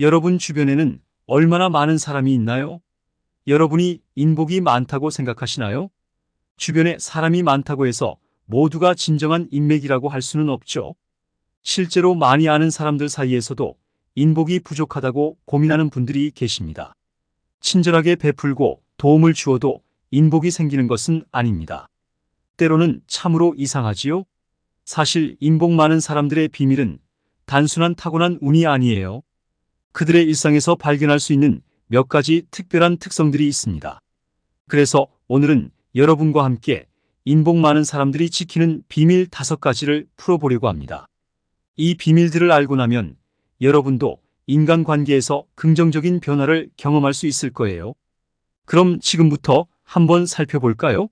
여러분 주변에는 얼마나 많은 사람이 있나요? 여러분이 인복이 많다고 생각하시나요? 주변에 사람이 많다고 해서 모두가 진정한 인맥이라고 할 수는 없죠. 실제로 많이 아는 사람들 사이에서도 인복이 부족하다고 고민하는 분들이 계십니다. 친절하게 베풀고 도움을 주어도 인복이 생기는 것은 아닙니다. 때로는 참으로 이상하지요? 사실 인복 많은 사람들의 비밀은 단순한 타고난 운이 아니에요. 그들의 일상에서 발견할 수 있는 몇 가지 특별한 특성들이 있습니다. 그래서 오늘은 여러분과 함께 인복 많은 사람들이 지키는 비밀 다섯 가지를 풀어보려고 합니다. 이 비밀들을 알고 나면 여러분도 인간관계에서 긍정적인 변화를 경험할 수 있을 거예요. 그럼 지금부터 한번 살펴볼까요?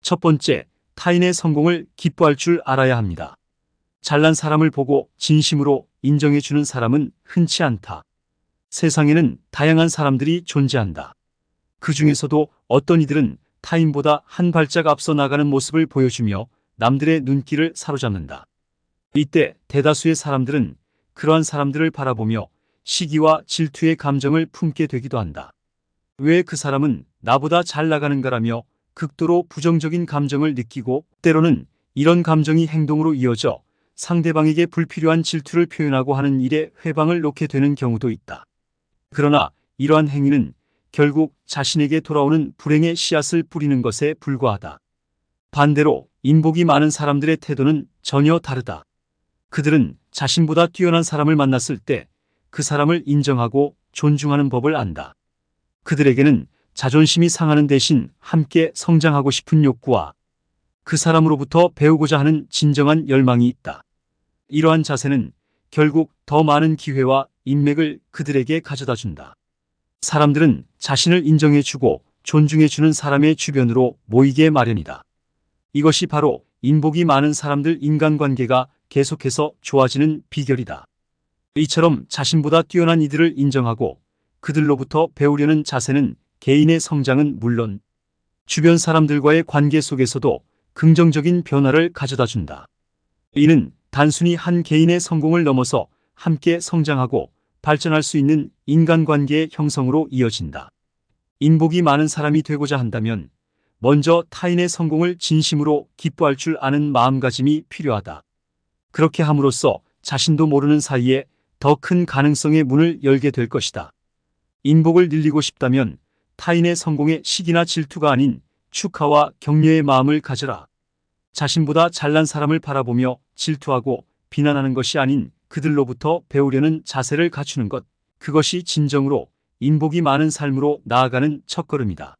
첫 번째, 타인의 성공을 기뻐할 줄 알아야 합니다. 잘난 사람을 보고 진심으로 인정해주는 사람은 흔치 않다. 세상에는 다양한 사람들이 존재한다. 그 중에서도 어떤 이들은 타인보다 한 발짝 앞서 나가는 모습을 보여주며 남들의 눈길을 사로잡는다. 이때 대다수의 사람들은 그러한 사람들을 바라보며 시기와 질투의 감정을 품게 되기도 한다. 왜 그 사람은 나보다 잘 나가는가라며 극도로 부정적인 감정을 느끼고 때로는 이런 감정이 행동으로 이어져 상대방에게 불필요한 질투를 표현하고 하는 일에 회방을 놓게 되는 경우도 있다. 그러나 이러한 행위는 결국 자신에게 돌아오는 불행의 씨앗을 뿌리는 것에 불과하다. 반대로 인복이 많은 사람들의 태도는 전혀 다르다. 그들은 자신보다 뛰어난 사람을 만났을 때 그 사람을 인정하고 존중하는 법을 안다. 그들에게는 자존심이 상하는 대신 함께 성장하고 싶은 욕구와 그 사람으로부터 배우고자 하는 진정한 열망이 있다. 이러한 자세는 결국 더 많은 기회와 인맥을 그들에게 가져다 준다. 사람들은 자신을 인정해주고 존중해주는 사람의 주변으로 모이게 마련이다. 이것이 바로 인복이 많은 사람들 인간관계가 계속해서 좋아지는 비결이다. 이처럼 자신보다 뛰어난 이들을 인정하고 그들로부터 배우려는 자세는 개인의 성장은 물론 주변 사람들과의 관계 속에서도 긍정적인 변화를 가져다 준다. 이는 단순히 한 개인의 성공을 넘어서 함께 성장하고 발전할 수 있는 인간관계의 형성으로 이어진다. 인복이 많은 사람이 되고자 한다면 먼저 타인의 성공을 진심으로 기뻐할 줄 아는 마음가짐이 필요하다. 그렇게 함으로써 자신도 모르는 사이에 더 큰 가능성의 문을 열게 될 것이다. 인복을 늘리고 싶다면 타인의 성공에 시기나 질투가 아닌 축하와 격려의 마음을 가져라. 자신보다 잘난 사람을 바라보며 질투하고 비난하는 것이 아닌 그들로부터 배우려는 자세를 갖추는 것. 그것이 진정으로 인복이 많은 삶으로 나아가는 첫걸음이다.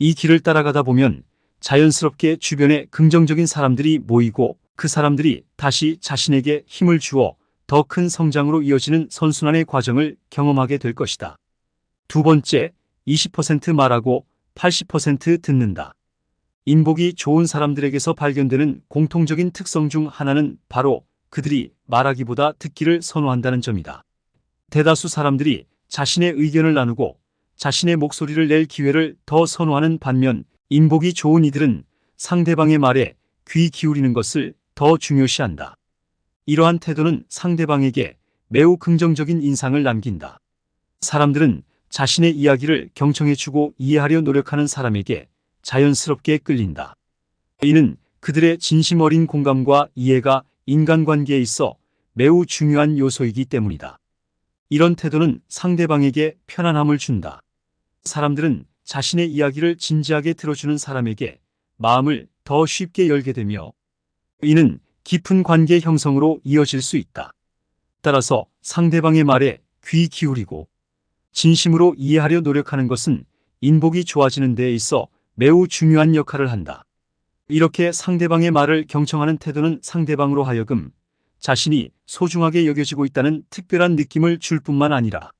이 길을 따라가다 보면 자연스럽게 주변에 긍정적인 사람들이 모이고 그 사람들이 다시 자신에게 힘을 주어 더 큰 성장으로 이어지는 선순환의 과정을 경험하게 될 것이다. 두 번째, 20% 말하고 80% 듣는다. 인복이 좋은 사람들에게서 발견되는 공통적인 특성 중 하나는 바로 그들이 말하기보다 듣기를 선호한다는 점이다. 대다수 사람들이 자신의 의견을 나누고 자신의 목소리를 낼 기회를 더 선호하는 반면 인복이 좋은 이들은 상대방의 말에 귀 기울이는 것을 더 중요시한다. 이러한 태도는 상대방에게 매우 긍정적인 인상을 남긴다. 사람들은 자신의 이야기를 경청해주고 이해하려 노력하는 사람에게 자연스럽게 끌린다. 이는 그들의 진심 어린 공감과 이해가 인간관계에 있어 매우 중요한 요소이기 때문이다. 이런 태도는 상대방에게 편안함을 준다. 사람들은 자신의 이야기를 진지하게 들어주는 사람에게 마음을 더 쉽게 열게 되며 이는 깊은 관계 형성으로 이어질 수 있다. 따라서 상대방의 말에 귀 기울이고 진심으로 이해하려 노력하는 것은 인복이 좋아지는 데에 있어 매우 중요한 역할을 한다. 이렇게 상대방의 말을 경청하는 태도는 상대방으로 하여금 자신이 소중하게 여겨지고 있다는 특별한 느낌을 줄 뿐만 아니라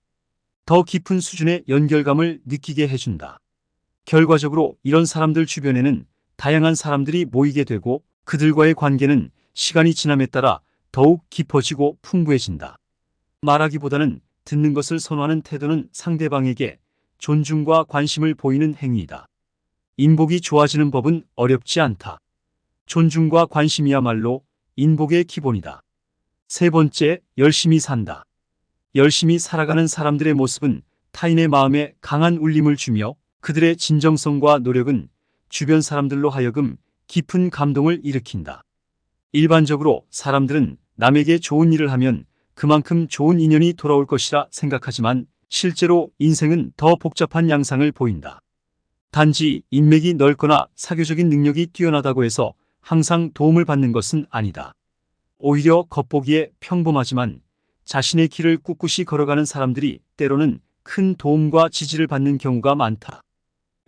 더 깊은 수준의 연결감을 느끼게 해준다. 결과적으로 이런 사람들 주변에는 다양한 사람들이 모이게 되고 그들과의 관계는 시간이 지남에 따라 더욱 깊어지고 풍부해진다. 말하기보다는 듣는 것을 선호하는 태도는 상대방에게 존중과 관심을 보이는 행위이다. 인복이 좋아지는 법은 어렵지 않다. 존중과 관심이야말로 인복의 기본이다. 세 번째, 열심히 산다. 열심히 살아가는 사람들의 모습은 타인의 마음에 강한 울림을 주며 그들의 진정성과 노력은 주변 사람들로 하여금 깊은 감동을 일으킨다. 일반적으로 사람들은 남에게 좋은 일을 하면 그만큼 좋은 인연이 돌아올 것이라 생각하지만 실제로 인생은 더 복잡한 양상을 보인다. 단지 인맥이 넓거나 사교적인 능력이 뛰어나다고 해서 항상 도움을 받는 것은 아니다. 오히려 겉보기에 평범하지만 자신의 길을 꿋꿋이 걸어가는 사람들이 때로는 큰 도움과 지지를 받는 경우가 많다.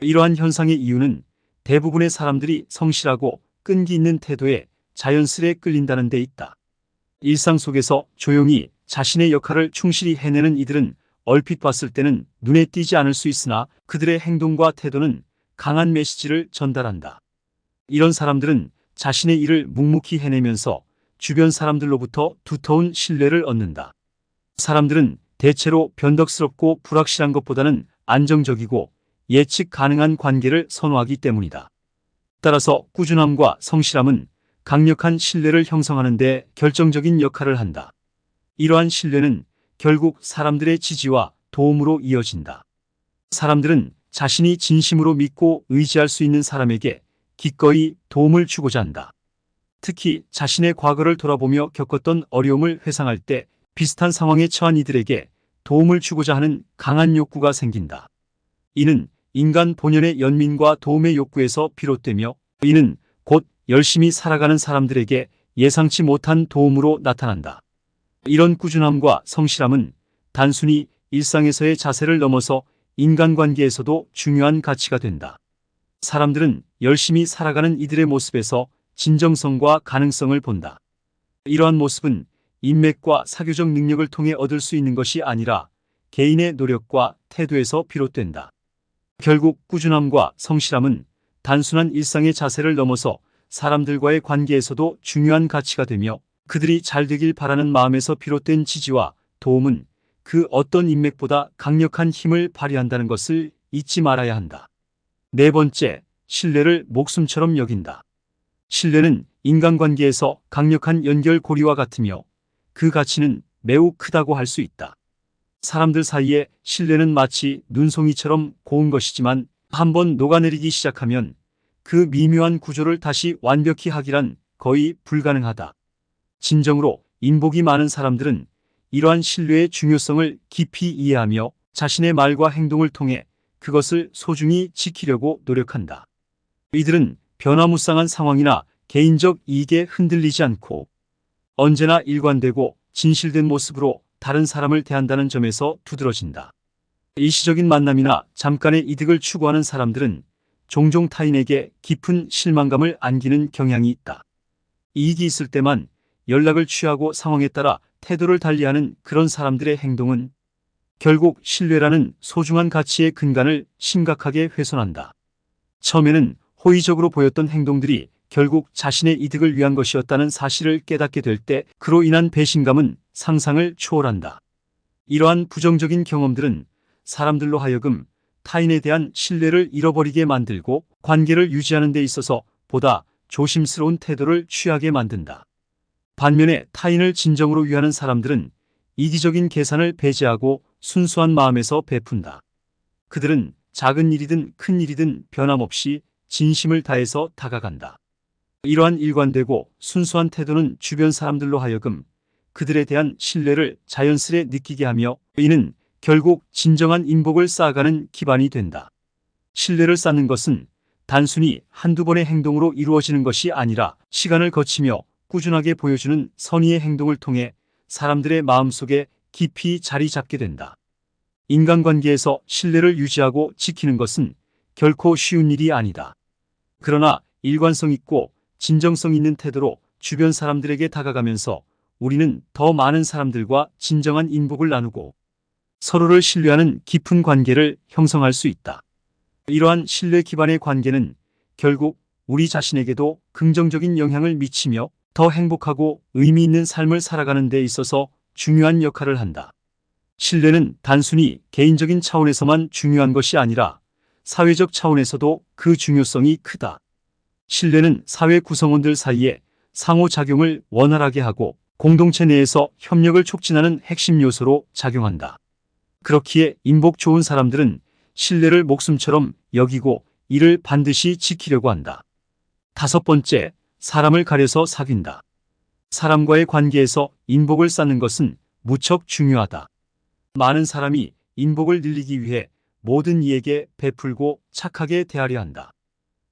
이러한 현상의 이유는 대부분의 사람들이 성실하고 끈기 있는 태도에 자연스레 끌린다는 데 있다. 일상 속에서 조용히 자신의 역할을 충실히 해내는 이들은 얼핏 봤을 때는 눈에 띄지 않을 수 있으나 그들의 행동과 태도는 강한 메시지를 전달한다. 이런 사람들은 자신의 일을 묵묵히 해내면서 주변 사람들로부터 두터운 신뢰를 얻는다. 사람들은 대체로 변덕스럽고 불확실한 것보다는 안정적이고 예측 가능한 관계를 선호하기 때문이다. 따라서 꾸준함과 성실함은 강력한 신뢰를 형성하는 데 결정적인 역할을 한다. 이러한 신뢰는 결국 사람들의 지지와 도움으로 이어진다. 사람들은 자신이 진심으로 믿고 의지할 수 있는 사람에게 기꺼이 도움을 주고자 한다. 특히 자신의 과거를 돌아보며 겪었던 어려움을 회상할 때 비슷한 상황에 처한 이들에게 도움을 주고자 하는 강한 욕구가 생긴다. 이는 인간 본연의 연민과 도움의 욕구에서 비롯되며 이는 곧 열심히 살아가는 사람들에게 예상치 못한 도움으로 나타난다. 이런 꾸준함과 성실함은 단순히 일상에서의 자세를 넘어서 인간관계에서도 중요한 가치가 된다. 사람들은 열심히 살아가는 이들의 모습에서 진정성과 가능성을 본다. 이러한 모습은 인맥과 사교적 능력을 통해 얻을 수 있는 것이 아니라 개인의 노력과 태도에서 비롯된다. 결국 꾸준함과 성실함은 단순한 일상의 자세를 넘어서 사람들과의 관계에서도 중요한 가치가 되며 그들이 잘 되길 바라는 마음에서 비롯된 지지와 도움은 그 어떤 인맥보다 강력한 힘을 발휘한다는 것을 잊지 말아야 한다. 네 번째, 신뢰를 목숨처럼 여긴다. 신뢰는 인간관계에서 강력한 연결고리와 같으며 그 가치는 매우 크다고 할 수 있다. 사람들 사이에 신뢰는 마치 눈송이처럼 고운 것이지만 한번 녹아내리기 시작하면 그 미묘한 구조를 다시 완벽히 하기란 거의 불가능하다. 진정으로 인복이 많은 사람들은 이러한 신뢰의 중요성을 깊이 이해하며 자신의 말과 행동을 통해 그것을 소중히 지키려고 노력한다. 이들은 변화무쌍한 상황이나 개인적 이익에 흔들리지 않고 언제나 일관되고 진실된 모습으로 다른 사람을 대한다는 점에서 두드러진다. 일시적인 만남이나 잠깐의 이득을 추구하는 사람들은 종종 타인에게 깊은 실망감을 안기는 경향이 있다. 이익이 있을 때만 연락을 취하고 상황에 따라 태도를 달리하는 그런 사람들의 행동은 결국 신뢰라는 소중한 가치의 근간을 심각하게 훼손한다. 처음에는 호의적으로 보였던 행동들이 결국 자신의 이득을 위한 것이었다는 사실을 깨닫게 될 때 그로 인한 배신감은 상상을 초월한다. 이러한 부정적인 경험들은 사람들로 하여금 타인에 대한 신뢰를 잃어버리게 만들고 관계를 유지하는 데 있어서 보다 조심스러운 태도를 취하게 만든다. 반면에 타인을 진정으로 위하는 사람들은 이기적인 계산을 배제하고 순수한 마음에서 베푼다. 그들은 작은 일이든 큰 일이든 변함없이 진심을 다해서 다가간다. 이러한 일관되고 순수한 태도는 주변 사람들로 하여금 그들에 대한 신뢰를 자연스레 느끼게 하며 이는 결국 진정한 인복을 쌓아가는 기반이 된다. 신뢰를 쌓는 것은 단순히 한두 번의 행동으로 이루어지는 것이 아니라 시간을 거치며 꾸준하게 보여주는 선의의 행동을 통해 사람들의 마음속에 깊이 자리 잡게 된다. 인간관계에서 신뢰를 유지하고 지키는 것은 결코 쉬운 일이 아니다. 그러나 일관성 있고 진정성 있는 태도로 주변 사람들에게 다가가면서 우리는 더 많은 사람들과 진정한 인복을 나누고 서로를 신뢰하는 깊은 관계를 형성할 수 있다. 이러한 신뢰 기반의 관계는 결국 우리 자신에게도 긍정적인 영향을 미치며 더 행복하고 의미 있는 삶을 살아가는 데 있어서 중요한 역할을 한다. 신뢰는 단순히 개인적인 차원에서만 중요한 것이 아니라 사회적 차원에서도 그 중요성이 크다. 신뢰는 사회 구성원들 사이에 상호작용을 원활하게 하고 공동체 내에서 협력을 촉진하는 핵심 요소로 작용한다. 그렇기에 인복 좋은 사람들은 신뢰를 목숨처럼 여기고 이를 반드시 지키려고 한다. 다섯 번째, 사람을 가려서 사귄다. 사람과의 관계에서 인복을 쌓는 것은 무척 중요하다. 많은 사람이 인복을 늘리기 위해 모든 이에게 베풀고 착하게 대하려 한다.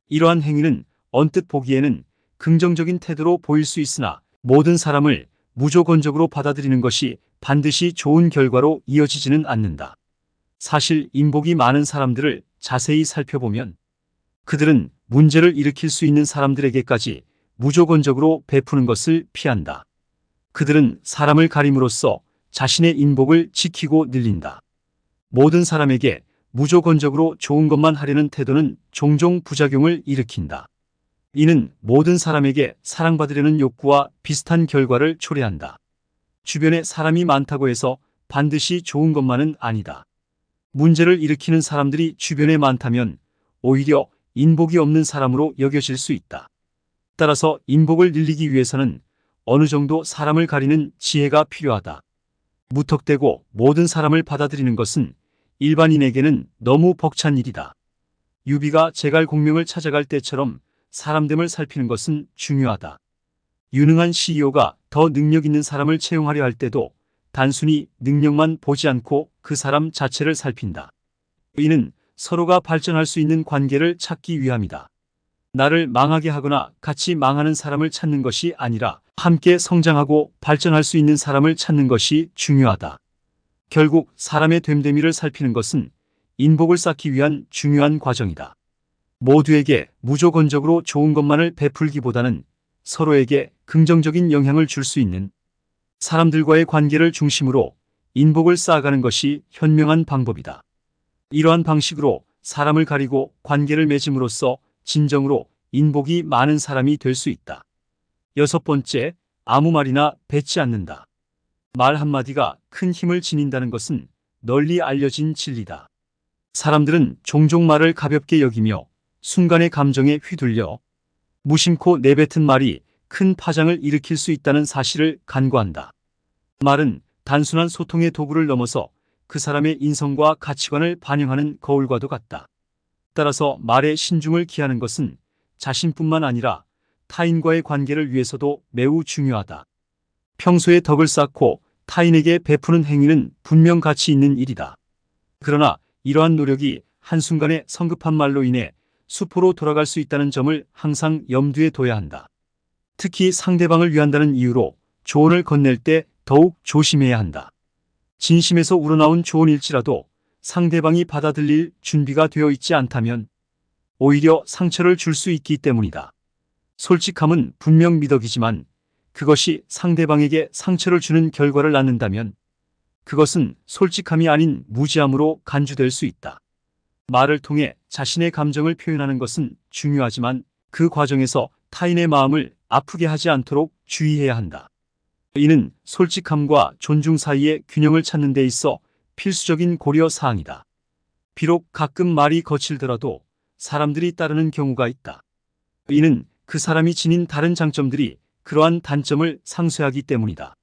이러한 행위는 언뜻 보기에는 긍정적인 태도로 보일 수 있으나 모든 사람을 무조건적으로 받아들이는 것이 반드시 좋은 결과로 이어지지는 않는다. 사실 인복이 많은 사람들을 자세히 살펴보면 그들은 문제를 일으킬 수 있는 사람들에게까지 무조건적으로 베푸는 것을 피한다. 그들은 사람을 가림으로써 자신의 인복을 지키고 늘린다. 모든 사람에게 무조건적으로 좋은 것만 하려는 태도는 종종 부작용을 일으킨다. 이는 모든 사람에게 사랑받으려는 욕구와 비슷한 결과를 초래한다. 주변에 사람이 많다고 해서 반드시 좋은 것만은 아니다. 문제를 일으키는 사람들이 주변에 많다면 오히려 인복이 없는 사람으로 여겨질 수 있다. 따라서 인복을 늘리기 위해서는 어느 정도 사람을 가리는 지혜가 필요하다. 무턱대고 모든 사람을 받아들이는 것은 일반인에게는 너무 벅찬 일이다. 유비가 제갈 공명을 찾아갈 때처럼 사람됨을 살피는 것은 중요하다. 유능한 CEO가 더 능력 있는 사람을 채용하려 할 때도 단순히 능력만 보지 않고 그 사람 자체를 살핀다. 이는 서로가 발전할 수 있는 관계를 찾기 위함이다. 나를 망하게 하거나 같이 망하는 사람을 찾는 것이 아니라 함께 성장하고 발전할 수 있는 사람을 찾는 것이 중요하다. 결국 사람의 됨됨이를 살피는 것은 인복을 쌓기 위한 중요한 과정이다. 모두에게 무조건적으로 좋은 것만을 베풀기보다는 서로에게 긍정적인 영향을 줄 수 있는 사람들과의 관계를 중심으로 인복을 쌓아가는 것이 현명한 방법이다. 이러한 방식으로 사람을 가리고 관계를 맺음으로써 진정으로 인복이 많은 사람이 될 수 있다. 여섯 번째, 아무 말이나 뱉지 않는다. 말 한마디가 큰 힘을 지닌다는 것은 널리 알려진 진리다. 사람들은 종종 말을 가볍게 여기며 순간의 감정에 휘둘려 무심코 내뱉은 말이 큰 파장을 일으킬 수 있다는 사실을 간과한다. 말은 단순한 소통의 도구를 넘어서 그 사람의 인성과 가치관을 반영하는 거울과도 같다. 따라서 말에 신중을 기하는 것은 자신뿐만 아니라 타인과의 관계를 위해서도 매우 중요하다. 평소에 덕을 쌓고 타인에게 베푸는 행위는 분명 가치 있는 일이다. 그러나 이러한 노력이 한순간에 성급한 말로 인해 수포로 돌아갈 수 있다는 점을 항상 염두에 둬야 한다. 특히 상대방을 위한다는 이유로 조언을 건넬 때 더욱 조심해야 한다. 진심에서 우러나온 조언일지라도 상대방이 받아들일 준비가 되어 있지 않다면 오히려 상처를 줄 수 있기 때문이다. 솔직함은 분명 미덕이지만 그것이 상대방에게 상처를 주는 결과를 낳는다면 그것은 솔직함이 아닌 무지함으로 간주될 수 있다. 말을 통해 자신의 감정을 표현하는 것은 중요하지만 그 과정에서 타인의 마음을 아프게 하지 않도록 주의해야 한다. 이는 솔직함과 존중 사이의 균형을 찾는 데 있어 필수적인 고려 사항이다. 비록 가끔 말이 거칠더라도 사람들이 따르는 경우가 있다. 이는 그 사람이 지닌 다른 장점들이 그러한 단점을 상쇄하기 때문이다.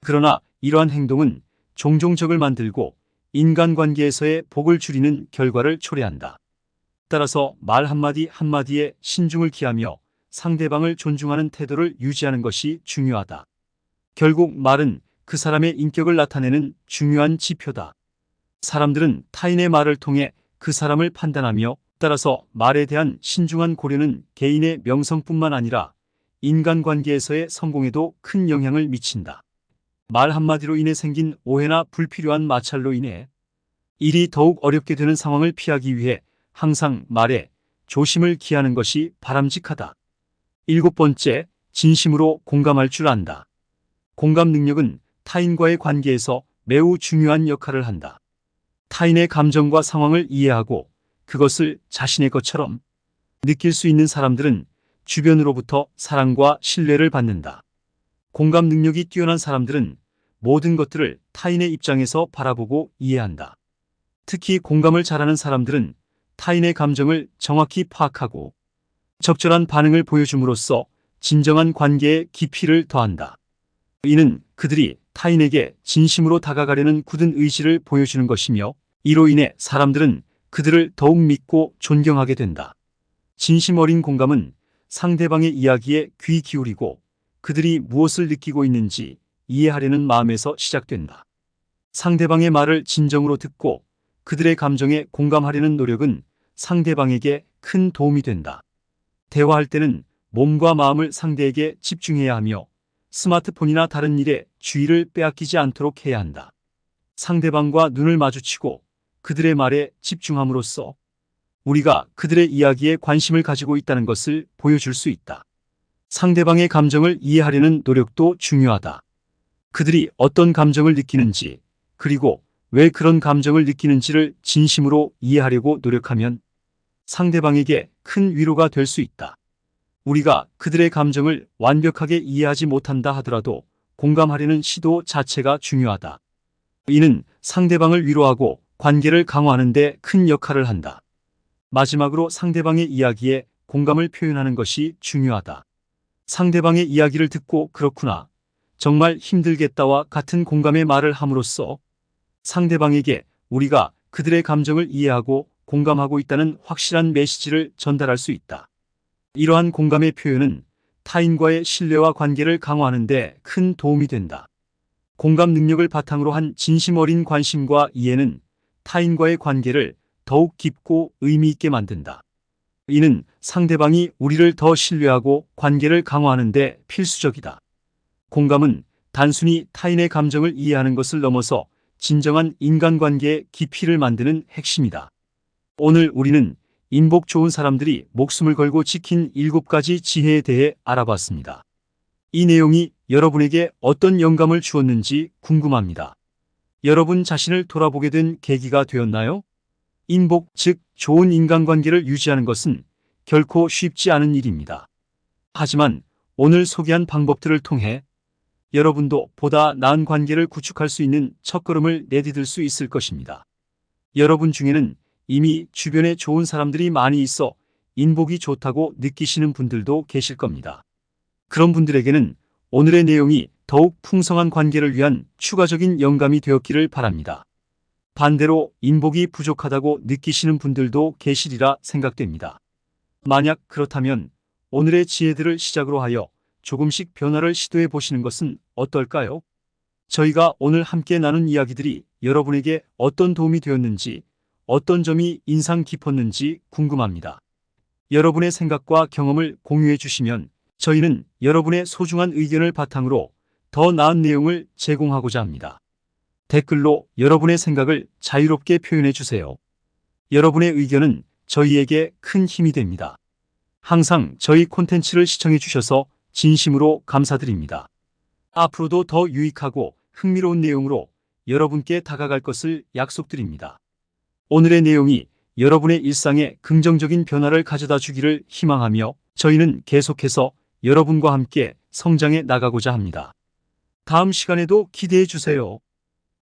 그러나 이러한 행동은 종종 적을 만들고 인간관계에서의 복을 줄이는 결과를 초래한다. 따라서 말 한마디 한마디에 신중을 기하며 상대방을 존중하는 태도를 유지하는 것이 중요하다. 결국 말은 그 사람의 인격을 나타내는 중요한 지표다. 사람들은 타인의 말을 통해 그 사람을 판단하며 따라서 말에 대한 신중한 고려는 개인의 명성뿐만 아니라 인간관계에서의 성공에도 큰 영향을 미친다. 말 한마디로 인해 생긴 오해나 불필요한 마찰로 인해 일이 더욱 어렵게 되는 상황을 피하기 위해 항상 말에 조심을 기하는 것이 바람직하다. 일곱 번째, 진심으로 공감할 줄 안다. 공감 능력은 타인과의 관계에서 매우 중요한 역할을 한다. 타인의 감정과 상황을 이해하고 그것을 자신의 것처럼 느낄 수 있는 사람들은 주변으로부터 사랑과 신뢰를 받는다. 공감 능력이 뛰어난 사람들은 모든 것들을 타인의 입장에서 바라보고 이해한다. 특히 공감을 잘하는 사람들은 타인의 감정을 정확히 파악하고 적절한 반응을 보여줌으로써 진정한 관계의 깊이를 더한다. 이는 그들이 타인에게 진심으로 다가가려는 굳은 의지를 보여주는 것이며 이로 인해 사람들은 그들을 더욱 믿고 존경하게 된다. 진심 어린 공감은 상대방의 이야기에 귀 기울이고 그들이 무엇을 느끼고 있는지 이해하려는 마음에서 시작된다. 상대방의 말을 진정으로 듣고 그들의 감정에 공감하려는 노력은 상대방에게 큰 도움이 된다. 대화할 때는 몸과 마음을 상대에게 집중해야 하며 스마트폰이나 다른 일에 주의를 빼앗기지 않도록 해야 한다. 상대방과 눈을 마주치고 그들의 말에 집중함으로써 우리가 그들의 이야기에 관심을 가지고 있다는 것을 보여줄 수 있다. 상대방의 감정을 이해하려는 노력도 중요하다. 그들이 어떤 감정을 느끼는지, 그리고 왜 그런 감정을 느끼는지를 진심으로 이해하려고 노력하면 상대방에게 큰 위로가 될 수 있다. 우리가 그들의 감정을 완벽하게 이해하지 못한다 하더라도 공감하려는 시도 자체가 중요하다. 이는 상대방을 위로하고 관계를 강화하는 데 큰 역할을 한다. 마지막으로 상대방의 이야기에 공감을 표현하는 것이 중요하다. 상대방의 이야기를 듣고 그렇구나. 정말 힘들겠다와 같은 공감의 말을 함으로써 상대방에게 우리가 그들의 감정을 이해하고 공감하고 있다는 확실한 메시지를 전달할 수 있다. 이러한 공감의 표현은 타인과의 신뢰와 관계를 강화하는 데 큰 도움이 된다. 공감 능력을 바탕으로 한 진심 어린 관심과 이해는 타인과의 관계를 더욱 깊고 의미 있게 만든다. 이는 상대방이 우리를 더 신뢰하고 관계를 강화하는 데 필수적이다. 공감은 단순히 타인의 감정을 이해하는 것을 넘어서 진정한 인간관계의 깊이를 만드는 핵심이다. 오늘 우리는 인복 좋은 사람들이 목숨을 걸고 지킨 일곱 가지 지혜에 대해 알아봤습니다. 이 내용이 여러분에게 어떤 영감을 주었는지 궁금합니다. 여러분 자신을 돌아보게 된 계기가 되었나요? 인복, 즉 좋은 인간관계를 유지하는 것은 결코 쉽지 않은 일입니다. 하지만 오늘 소개한 방법들을 통해 여러분도 보다 나은 관계를 구축할 수 있는 첫걸음을 내디딜 수 있을 것입니다. 여러분 중에는 이미 주변에 좋은 사람들이 많이 있어 인복이 좋다고 느끼시는 분들도 계실 겁니다. 그런 분들에게는 오늘의 내용이 더욱 풍성한 관계를 위한 추가적인 영감이 되었기를 바랍니다. 반대로 인복이 부족하다고 느끼시는 분들도 계시리라 생각됩니다. 만약 그렇다면 오늘의 지혜들을 시작으로 하여 조금씩 변화를 시도해 보시는 것은 어떨까요? 저희가 오늘 함께 나눈 이야기들이 여러분에게 어떤 도움이 되었는지, 어떤 점이 인상 깊었는지 궁금합니다. 여러분의 생각과 경험을 공유해 주시면 저희는 여러분의 소중한 의견을 바탕으로 더 나은 내용을 제공하고자 합니다. 댓글로 여러분의 생각을 자유롭게 표현해 주세요. 여러분의 의견은 저희에게 큰 힘이 됩니다. 항상 저희 콘텐츠를 시청해 주셔서 진심으로 감사드립니다. 앞으로도 더 유익하고 흥미로운 내용으로 여러분께 다가갈 것을 약속드립니다. 오늘의 내용이 여러분의 일상에 긍정적인 변화를 가져다 주기를 희망하며 저희는 계속해서 여러분과 함께 성장해 나가고자 합니다. 다음 시간에도 기대해 주세요.